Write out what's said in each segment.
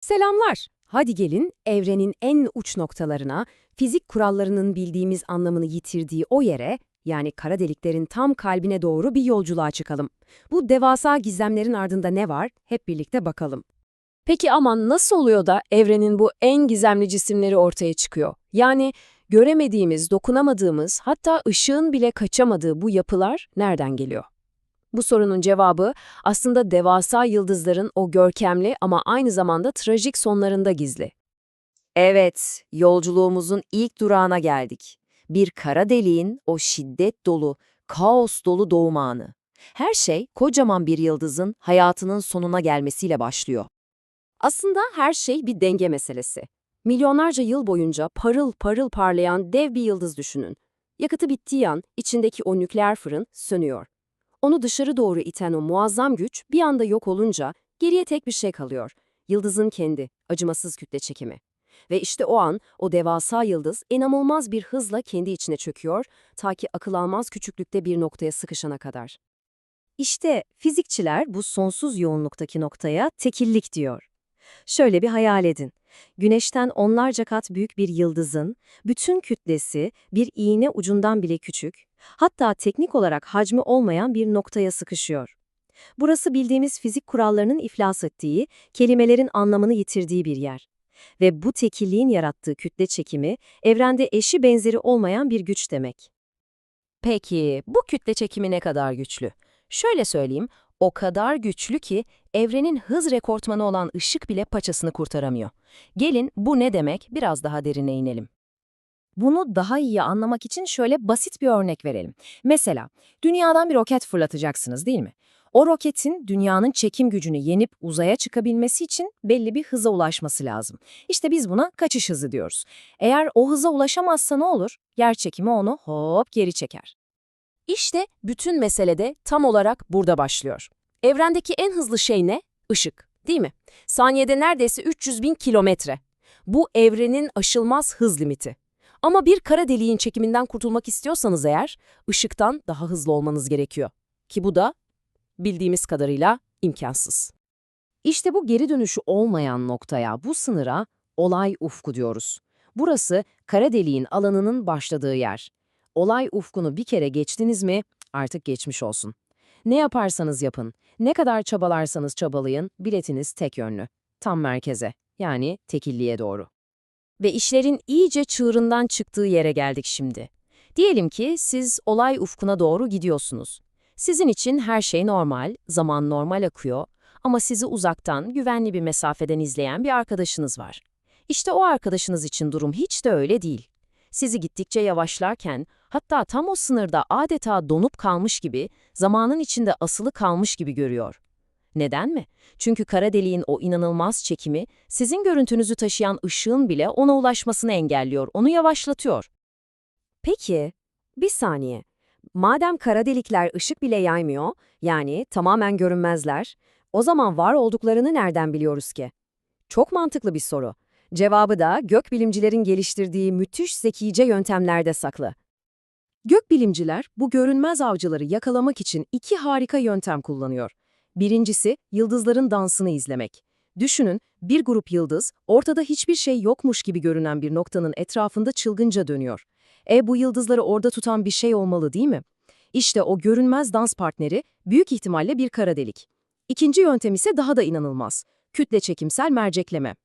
Selamlar. Hadi gelin evrenin en uç noktalarına, fizik kurallarının bildiğimiz anlamını yitirdiği o yere, yani kara deliklerin tam kalbine doğru bir yolculuğa çıkalım. Bu devasa gizemlerin ardında ne var? Hep birlikte bakalım. Peki ama nasıl oluyor da evrenin bu en gizemli cisimleri ortaya çıkıyor? Yani göremediğimiz, dokunamadığımız, hatta ışığın bile kaçamadığı bu yapılar nereden geliyor? Bu sorunun cevabı aslında devasa yıldızların o görkemli ama aynı zamanda trajik sonlarında gizli. Evet, yolculuğumuzun ilk durağına geldik. Bir kara deliğin o şiddet dolu, kaos dolu doğum anı. Her şey kocaman bir yıldızın hayatının sonuna gelmesiyle başlıyor. Aslında her şey bir denge meselesi. Milyonlarca yıl boyunca parıl parıl parlayan dev bir yıldız düşünün. Yakıtı bittiği an içindeki o nükleer fırın sönüyor. Onu dışarı doğru iten o muazzam güç bir anda yok olunca geriye tek bir şey kalıyor. Yıldızın kendi, acımasız kütle çekimi. Ve işte o an o devasa yıldız inanılmaz bir hızla kendi içine çöküyor ta ki akıl almaz küçüklükte bir noktaya sıkışana kadar. İşte fizikçiler bu sonsuz yoğunluktaki noktaya tekillik diyor. Şöyle bir hayal edin. Güneşten onlarca kat büyük bir yıldızın bütün kütlesi bir iğne ucundan bile küçük, hatta teknik olarak hacmi olmayan bir noktaya sıkışıyor. Burası bildiğimiz fizik kurallarının iflas ettiği, kelimelerin anlamını yitirdiği bir yer. Ve bu tekilliğin yarattığı kütle çekimi, evrende eşi benzeri olmayan bir güç demek. Peki, bu kütle çekimi ne kadar güçlü? Şöyle söyleyeyim, o kadar güçlü ki evrenin hız rekortmanı olan ışık bile paçasını kurtaramıyor. Gelin bu ne demek biraz daha derine inelim. Bunu daha iyi anlamak için şöyle basit bir örnek verelim. Mesela dünyadan bir roket fırlatacaksınız değil mi? O roketin dünyanın çekim gücünü yenip uzaya çıkabilmesi için belli bir hıza ulaşması lazım. İşte biz buna kaçış hızı diyoruz. Eğer o hıza ulaşamazsa ne olur? Yer çekimi onu hop geri çeker. İşte bütün mesele de tam olarak burada başlıyor. Evrendeki en hızlı şey ne? Işık, değil mi? Saniyede neredeyse 300 bin kilometre. Bu evrenin aşılmaz hız limiti. Ama bir kara deliğin çekiminden kurtulmak istiyorsanız eğer, ışıktan daha hızlı olmanız gerekiyor. Ki bu da bildiğimiz kadarıyla imkansız. İşte bu geri dönüşü olmayan noktaya, bu sınıra olay ufku diyoruz. Burası kara deliğin alanının başladığı yer. Olay ufkunu bir kere geçtiniz mi artık geçmiş olsun. Ne yaparsanız yapın, ne kadar çabalarsanız çabalayın, biletiniz tek yönlü. Tam merkeze, yani tekilliğe doğru. Ve işlerin iyice çığırından çıktığı yere geldik şimdi. Diyelim ki siz olay ufkuna doğru gidiyorsunuz. Sizin için her şey normal, zaman normal akıyor ama sizi uzaktan, güvenli bir mesafeden izleyen bir arkadaşınız var. İşte o arkadaşınız için durum hiç de öyle değil. Sizi gittikçe yavaşlarken, hatta tam o sınırda adeta donup kalmış gibi, zamanın içinde asılı kalmış gibi görüyor. Neden mi? Çünkü kara deliğin o inanılmaz çekimi, sizin görüntünüzü taşıyan ışığın bile ona ulaşmasını engelliyor, onu yavaşlatıyor. Peki, bir saniye. Madem kara delikler ışık bile yaymıyor, yani tamamen görünmezler, o zaman var olduklarını nereden biliyoruz ki? Çok mantıklı bir soru. Cevabı da gökbilimcilerin geliştirdiği müthiş zekice yöntemlerde saklı. Gökbilimciler bu görünmez avcıları yakalamak için iki harika yöntem kullanıyor. Birincisi, yıldızların dansını izlemek. Düşünün, bir grup yıldız, ortada hiçbir şey yokmuş gibi görünen bir noktanın etrafında çılgınca dönüyor. E bu yıldızları orada tutan bir şey olmalı değil mi? İşte o görünmez dans partneri büyük ihtimalle bir kara delik. İkinci yöntem ise daha da inanılmaz. Kütle çekimsel mercekleme.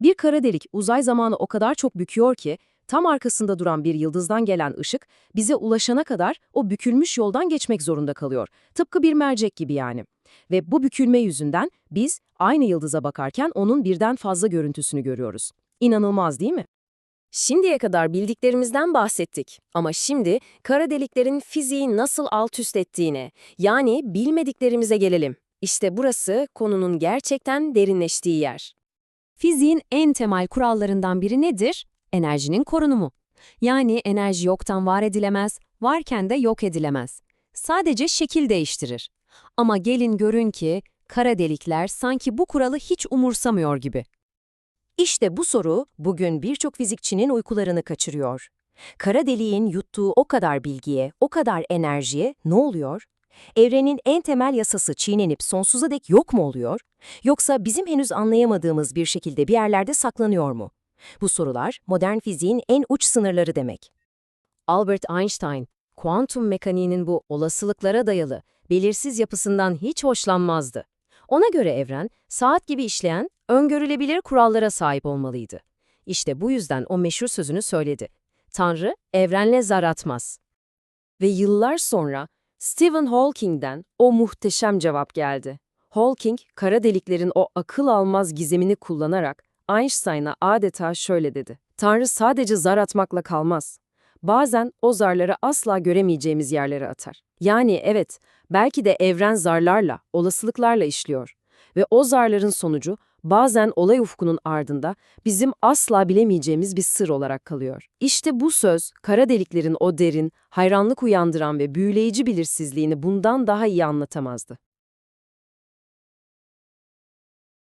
Bir kara delik uzay zamanı o kadar çok büküyor ki, tam arkasında duran bir yıldızdan gelen ışık bize ulaşana kadar o bükülmüş yoldan geçmek zorunda kalıyor. Tıpkı bir mercek gibi yani. Ve bu bükülme yüzünden biz aynı yıldıza bakarken onun birden fazla görüntüsünü görüyoruz. İnanılmaz değil mi? Şimdiye kadar bildiklerimizden bahsettik ama şimdi kara deliklerin fiziği nasıl alt üst ettiğine, yani bilmediklerimize gelelim. İşte burası konunun gerçekten derinleştiği yer. Fiziğin en temel kurallarından biri nedir? Enerjinin korunumu. Yani enerji yoktan var edilemez, varken de yok edilemez. Sadece şekil değiştirir. Ama gelin görün ki kara delikler sanki bu kuralı hiç umursamıyor gibi. İşte bu soru bugün birçok fizikçinin uykularını kaçırıyor. Kara deliğin yuttuğu o kadar bilgiye, o kadar enerjiye ne oluyor? Evrenin en temel yasası çiğnenip sonsuza dek yok mu oluyor? Yoksa bizim henüz anlayamadığımız bir şekilde bir yerlerde saklanıyor mu? Bu sorular modern fiziğin en uç sınırları demek. Albert Einstein, kuantum mekaniğinin bu olasılıklara dayalı, belirsiz yapısından hiç hoşlanmazdı. Ona göre evren, saat gibi işleyen, öngörülebilir kurallara sahip olmalıydı. İşte bu yüzden o meşhur sözünü söyledi. Tanrı, evrenle zar atmaz. Ve yıllar sonra Stephen Hawking'den o muhteşem cevap geldi. Hawking, kara deliklerin o akıl almaz gizemini kullanarak Einstein'a adeta şöyle dedi. Tanrı sadece zar atmakla kalmaz. Bazen o zarları asla göremeyeceğimiz yerlere atar. Yani evet, belki de evren zarlarla, olasılıklarla işliyor. Ve o zarların sonucu bazen olay ufkunun ardında bizim asla bilemeyeceğimiz bir sır olarak kalıyor. İşte bu söz, kara deliklerin o derin, hayranlık uyandıran ve büyüleyici belirsizliğini bundan daha iyi anlatamazdı.